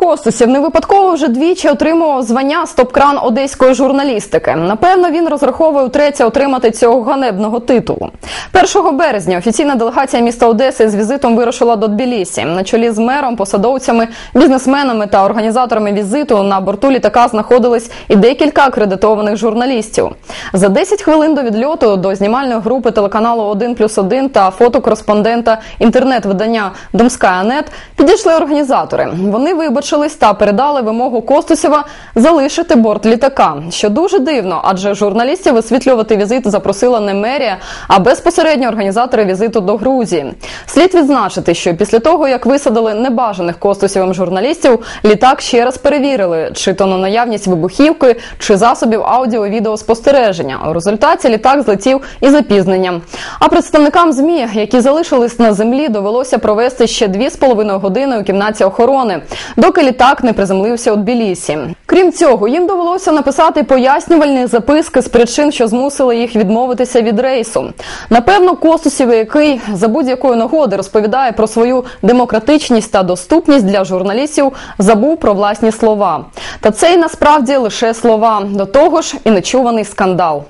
Костусів не випадково вже двічі отримував звання стоп-кран одеської журналістики. Напевно, він розраховує утретє отримати цього ганебного титулу. 1 березня офіційна делегація міста Одеси з візитом вирушила до Тбілісі. На чолі з мером, посадовцями, бізнесменами та організаторами візиту на борту літака знаходились і декілька акредитованих журналістів. За 10 хвилин до відльоту до знімальної групи телеканалу 1 плюс 1 та фотокореспондента інтернет-видання Домская.нет підійшли організатори. Вони вибачились та передали вимогу Костусєва залишити борт літака, що дуже дивно, адже журналістів висвітлювати візит запросила не мерія, а безпосередньо організатори візиту до Грузії. Слід відзначити, що після того як висадили небажаних Костусєвим журналістів, літак ще раз перевірили, чи то на наявність вибухівки, чи засобів аудіо-відеоспостереження. У результаті літак злетів із запізненням. А представникам змі, які залишились на землі, довелося провести ще дві з половиною години у кімнаті охорони, доки літак не приземлився у Тбілісі. Крім цього, їм довелося написати пояснювальні записки з причин, що змусили їх відмовитися від рейсу. Напевно, Костусів, який за будь-якої нагоди розповідає про свою демократичність та доступність для журналістів, забув про власні слова. Та це й насправді лише слова. До того ж, і нечуваний скандал.